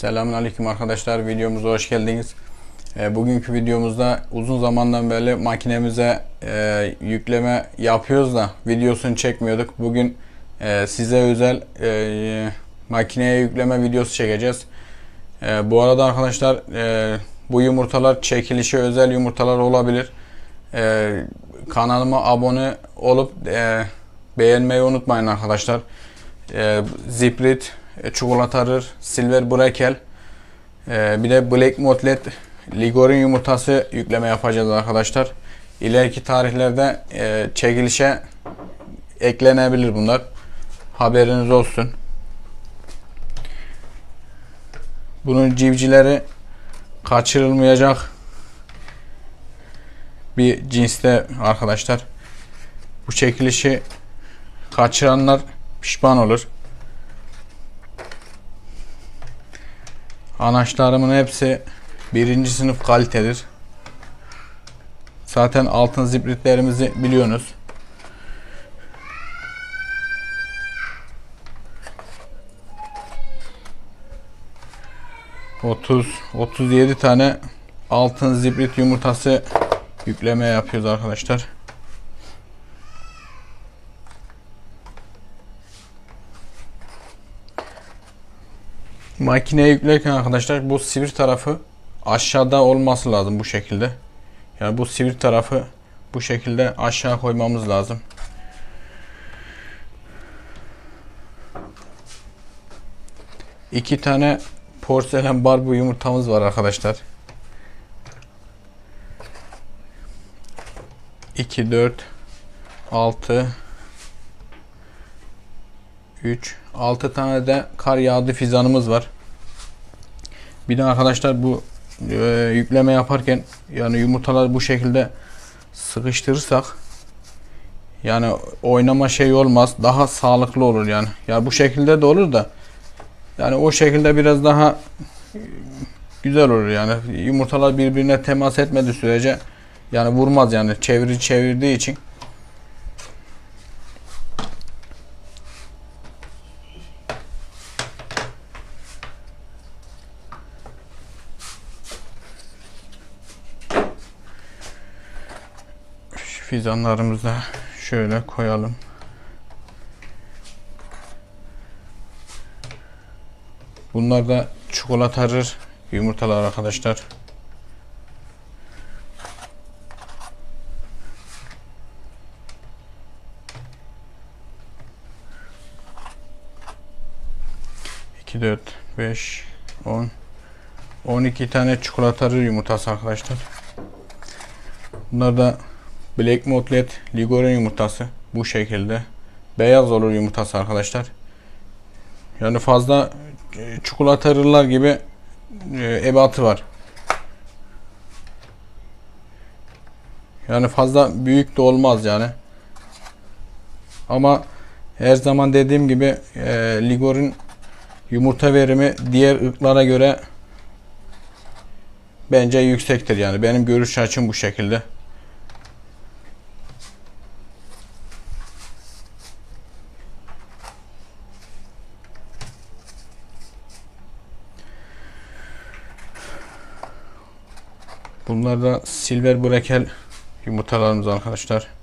Selamünaleyküm arkadaşlar. Videomuza hoş geldiniz. E, bugünkü videomuzda uzun zamandan beri makinemize e, yükleme yapıyoruz da videosunu çekmiyorduk. Bugün e, size özel e, makineye yükleme videosu çekeceğiz. E, bu arada arkadaşlar e, bu yumurtalar çekilişe özel yumurtalar olabilir. E, kanalıma abone olup e, beğenmeyi unutmayın arkadaşlar. E, Ziprit, e, çikolatarır, silver brakel, e, bir de black motlet ligorin yumurtası yükleme yapacağız arkadaşlar. İleriki tarihlerde e, çekilişe eklenebilir bunlar. Haberiniz olsun. Bunun civcileri kaçırılmayacak bir cinste arkadaşlar. Bu çekilişi kaçıranlar pişman olur. Anaçlarımın hepsi birinci sınıf kalitedir. Zaten altın zibritlerimizi biliyorsunuz. Otuz, 37 tane altın zibrit yumurtası yükleme yapıyoruz arkadaşlar. Makineye yüklerken arkadaşlar bu sivri tarafı aşağıda olması lazım bu şekilde. Yani bu sivri tarafı bu şekilde aşağı koymamız lazım. İki tane porselen barbu yumurtamız var arkadaşlar. 2 4 6 3 6 tane de kar yağdı fizanımız var. Bir de arkadaşlar bu e, yükleme yaparken yani yumurtalar bu şekilde sıkıştırırsak yani oynama şey olmaz. Daha sağlıklı olur yani. Ya bu şekilde de olur da yani o şekilde biraz daha güzel olur yani. Yumurtalar birbirine temas etmediği sürece yani vurmaz yani çeviri çevirdiği için. Şu fizanlarımızı da şöyle koyalım. Bunlar da çikolatarır yumurtalar arkadaşlar. İki, dört, beş, on, on iki tane çikolatarır yumurtası arkadaşlar. Bunlar da Black Motlet Ligorin yumurtası bu şekilde. Beyaz olur yumurtası arkadaşlar. Yani fazla e, çikolatarılar gibi e, ebatı var. Yani fazla büyük de olmaz yani. Ama her zaman dediğim gibi e, Ligorin yumurta verimi diğer ırklara göre bence yüksektir yani. Benim görüş açım bu şekilde. Bunlar da silver brakel yumurtalarımız arkadaşlar.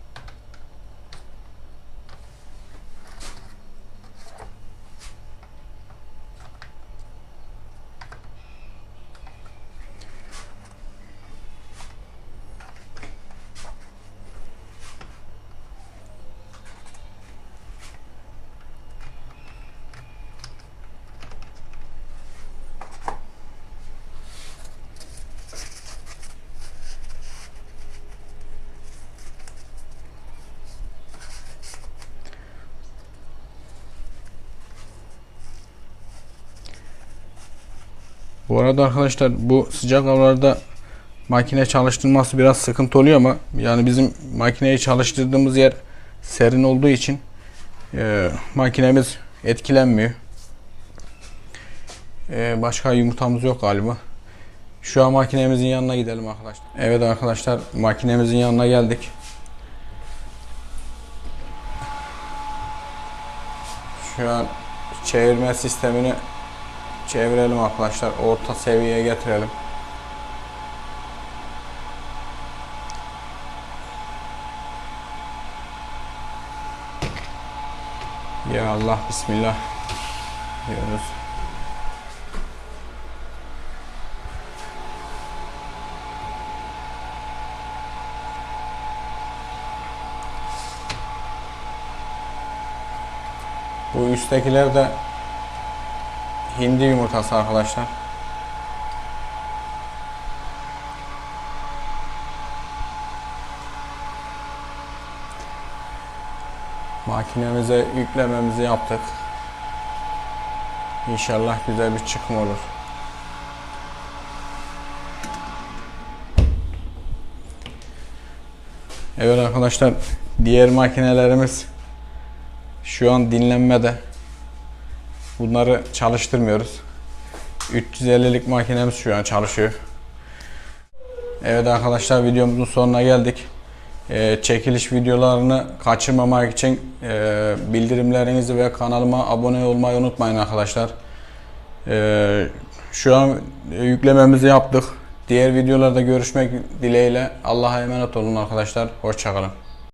Bu arada arkadaşlar bu sıcak havalarda makine çalıştırması biraz sıkıntı oluyor ama yani bizim makineyi çalıştırdığımız yer serin olduğu için e, makinemiz etkilenmiyor. E, başka yumurtamız yok galiba. Şu an makinemizin yanına gidelim arkadaşlar. Evet arkadaşlar makinemizin yanına geldik. Şu an çevirme sistemini çevirelim arkadaşlar. Orta seviyeye getirelim. Ya Allah Bismillah diyoruz. Bu üsttekiler de hindi yumurtası arkadaşlar. Makinemize yüklememizi yaptık. İnşallah güzel bir çıkım olur. Evet arkadaşlar diğer makinelerimiz şu an dinlenmede. Bunları çalıştırmıyoruz. 350'lik makinemiz şu an çalışıyor. Evet arkadaşlar videomuzun sonuna geldik. Ee, çekiliş videolarını kaçırmamak için e, bildirimlerinizi ve kanalıma abone olmayı unutmayın arkadaşlar. Ee, şu an yüklememizi yaptık. Diğer videolarda görüşmek dileğiyle. Allah'a emanet olun arkadaşlar. Hoşçakalın.